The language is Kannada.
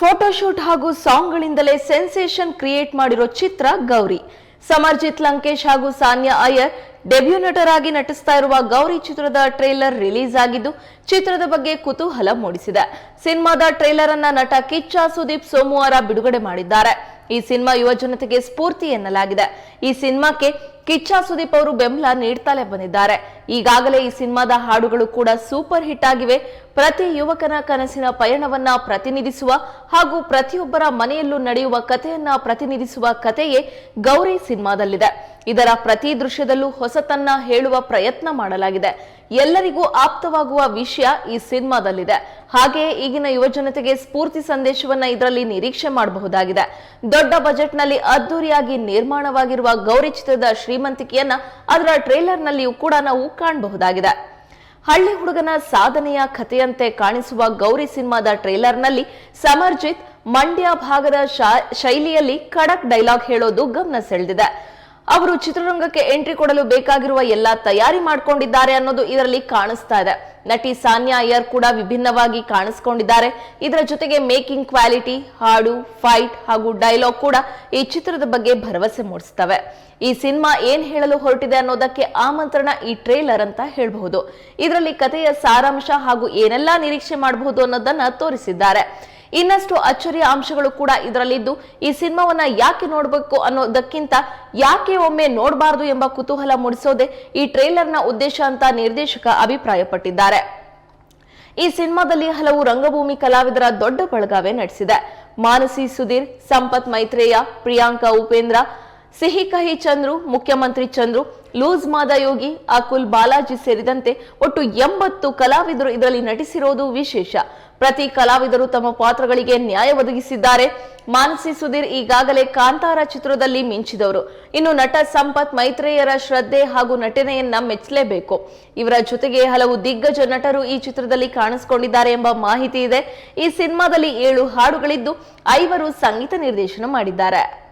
ಫೋಟೋಶೂಟ್ ಹಾಗೂ ಸಾಂಗ್ಗಳಿಂದಲೇ ಸೆನ್ಸೇಷನ್ ಕ್ರಿಯೇಟ್ ಮಾಡಿರೋ ಚಿತ್ರ ಗೌರಿ. ಸಮರ್ಜಿತ್ ಲಂಕೇಶ್ ಹಾಗೂ ಸಾನ್ಯಾ ಅಯ್ಯರ್ ಡೆಬ್ಯೂ ನಟರಾಗಿ ನಟಿಸ್ತಾ ಇರುವ ಗೌರಿ ಚಿತ್ರದ ಟ್ರೇಲರ್ ರಿಲೀಸ್ ಆಗಿದ್ದು, ಚಿತ್ರದ ಬಗ್ಗೆ ಕುತೂಹಲ ಮೂಡಿಸಿದೆ. ಸಿನಿಮಾದ ಟ್ರೇಲರ್ ಅನ್ನ ನಟ ಕಿಚ್ಚ ಸುದೀಪ್ ಸೋಮವಾರ ಬಿಡುಗಡೆ ಮಾಡಿದ್ದಾರೆ. ಈ ಸಿನಿಮಾ ಯುವ ಜನತೆಗೆ ಸ್ಫೂರ್ತಿ ಎನ್ನಲಾಗಿದೆ. ಈ ಸಿನಿಮಾಕ್ಕೆ ಕಿಚ್ಚ ಸುದೀಪ್ ಅವರು ಬೆಂಬಲ ನೀಡ್ತಲೇ ಬಂದಿದ್ದಾರೆ. ಈಗಾಗಲೇ ಈ ಸಿನಿಮಾದ ಹಾಡುಗಳು ಕೂಡ ಸೂಪರ್ ಹಿಟ್ ಆಗಿವೆ. ಪ್ರತಿ ಯುವಕನ ಕನಸಿನ ಪಯಣವನ್ನ ಪ್ರತಿನಿಧಿಸುವ ಹಾಗೂ ಪ್ರತಿಯೊಬ್ಬರ ಮನೆಯಲ್ಲೂ ನಡೆಯುವ ಕಥೆಯನ್ನ ಪ್ರತಿನಿಧಿಸುವ ಕಥೆಯೇ ಗೌರಿ ಸಿನಿಮಾದಲ್ಲಿದೆ. ಇದರ ಪ್ರತಿ ದೃಶ್ಯದಲ್ಲೂ ಹೊಸತನ್ನ ಹೇಳುವ ಪ್ರಯತ್ನ ಮಾಡಲಾಗಿದೆ. ಎಲ್ಲರಿಗೂ ಆಪ್ತವಾಗುವ ವಿಷಯ ಈ ಸಿನಿಮಾದಲ್ಲಿದೆ. ಹಾಗೆಯೇ ಈಗಿನ ಯುವಜನತೆಗೆ ಸ್ಫೂರ್ತಿ ಸಂದೇಶವನ್ನ ಇದರಲ್ಲಿ ನಿರೀಕ್ಷೆ ಮಾಡಬಹುದಾಗಿದೆ. ದೊಡ್ಡ ಬಜೆಟ್ನಲ್ಲಿ ಅದ್ದೂರಿಯಾಗಿ ನಿರ್ಮಾಣವಾಗಿರುವ ಗೌರಿ ಚಿತ್ರದ ಶ್ರೀಮಂತಿಕೆಯನ್ನ ಅದರ ಟ್ರೇಲರ್ನಲ್ಲಿಯೂ ಕೂಡ ನಾವು ಕಾಣಬಹುದಾಗಿದೆ. ಹಳ್ಳಿ ಹುಡುಗನ ಸಾಧನೆಯ ಕಥೆಯಂತೆ ಕಾಣಿಸುವ ಗೌರಿ ಸಿನಿಮಾದ ಟ್ರೇಲರ್ನಲ್ಲಿ ಸಮರ್ಜಿತ್ ಮಂಡ್ಯ ಭಾಗದ ಶೈಲಿಯಲ್ಲಿ ಖಡಕ್ ಡೈಲಾಗ್ ಹೇಳೋದು ಗಮನ ಸೆಳೆದಿದೆ. ಅವರು ಚಿತ್ರರಂಗಕ್ಕೆ ಎಂಟ್ರಿ ಕೊಡಲು ಬೇಕಾಗಿರುವ ಎಲ್ಲಾ ತಯಾರಿ ಮಾಡಿಕೊಂಡಿದ್ದಾರೆ ಅನ್ನೋದು ಇದರಲ್ಲಿ ಕಾಣಿಸ್ತಾ ಇದೆ. ನಟಿ ಸಾನ್ಯಾ ಅಯ್ಯರ್ ಕೂಡ ವಿಭಿನ್ನವಾಗಿ ಕಾಣಿಸ್ಕೊಂಡಿದ್ದಾರೆ. ಇದರ ಜೊತೆಗೆ ಮೇಕಿಂಗ್ ಕ್ವಾಲಿಟಿ, ಹಾಡು, ಫೈಟ್ ಹಾಗೂ ಡೈಲಾಗ್ ಕೂಡ ಈ ಚಿತ್ರದ ಬಗ್ಗೆ ಭರವಸೆ ಮೂಡಿಸ್ತವೆ ಈ ಸಿನಿಮಾ ಏನ್ ಹೇಳಲು ಹೊರಟಿದೆ ಅನ್ನೋದಕ್ಕೆ ಆಮಂತ್ರಣ ಈ ಟ್ರೇಲರ್ ಅಂತ ಹೇಳಬಹುದು. ಇದರಲ್ಲಿ ಕಥೆಯ ಸಾರಾಂಶ ಹಾಗೂ ಏನೆಲ್ಲಾ ನಿರೀಕ್ಷೆ ಮಾಡಬಹುದು ಅನ್ನೋದನ್ನ ತೋರಿಸಿದ್ದಾರೆ. ಇನ್ನಷ್ಟು ಅಚ್ಚರಿಯ ಅಂಶಗಳು ಕೂಡ ಇದರಲ್ಲಿದ್ದು, ಈ ಸಿನಿಮಾವನ್ನ ಯಾಕೆ ನೋಡಬೇಕು ಅನ್ನೋದಕ್ಕಿಂತ ಯಾಕೆ ಒಮ್ಮೆ ನೋಡಬಾರದು ಎಂಬ ಕುತೂಹಲ ಮೂಡಿಸೋದೇ ಈ ಟ್ರೇಲರ್ನ ಉದ್ದೇಶ ಅಂತ ನಿರ್ದೇಶಕ ಅಭಿಪ್ರಾಯಪಟ್ಟಿದ್ದಾರೆ. ಈ ಸಿನಿಮಾದಲ್ಲಿ ಹಲವು ರಂಗಭೂಮಿ ಕಲಾವಿದರ ದೊಡ್ಡ ಬಳಗಾವೆ ನಡೆಸಿದೆ. ಮಾನಸಿ ಸುಧೀರ್, ಸಂಪತ್ ಮೈತ್ರೇಯ, ಪ್ರಿಯಾಂಕಾ ಉಪೇಂದ್ರ ಸಿಹಿ ಕಹಿ ಚಂದ್ರು, ಮುಖ್ಯಮಂತ್ರಿ ಚಂದ್ರು, ಲೂಸ್ ಮಾದ ಯೋಗಿ, ಅಕುಲ್ ಬಾಲಾಜಿ ಸೇರಿದಂತೆ ಒಟ್ಟು ಎಂಬತ್ತು ಕಲಾವಿದರು ಇದರಲ್ಲಿ ನಟಿಸಿರೋದು ವಿಶೇಷ. ಪ್ರತಿ ಕಲಾವಿದರು ತಮ್ಮ ಪಾತ್ರಗಳಿಗೆ ನ್ಯಾಯ ಒದಗಿಸಿದ್ದಾರೆ. ಮಾನಸಿ ಸುಧೀರ್ ಈಗಾಗಲೇ ಕಾಂತಾರ ಚಿತ್ರದಲ್ಲಿ ಮಿಂಚಿದವರು. ಇನ್ನು ನಟ ಸಂಪತ್ ಮೈತ್ರೇಯರ ಶ್ರದ್ಧೆ ಹಾಗೂ ನಟನೆಯನ್ನ ಮೆಚ್ಚಲೇಬೇಕು. ಇವರ ಜೊತೆಗೆ ಹಲವು ದಿಗ್ಗಜ ನಟರು ಈ ಚಿತ್ರದಲ್ಲಿ ಕಾಣಿಸಿಕೊಂಡಿದ್ದಾರೆ ಎಂಬ ಮಾಹಿತಿ ಇದೆ. ಈ ಸಿನಿಮಾದಲ್ಲಿ ಏಳು ಹಾಡುಗಳಿದ್ದು ಐವರು ಸಂಗೀತ ನಿರ್ದೇಶನ ಮಾಡಿದ್ದಾರೆ.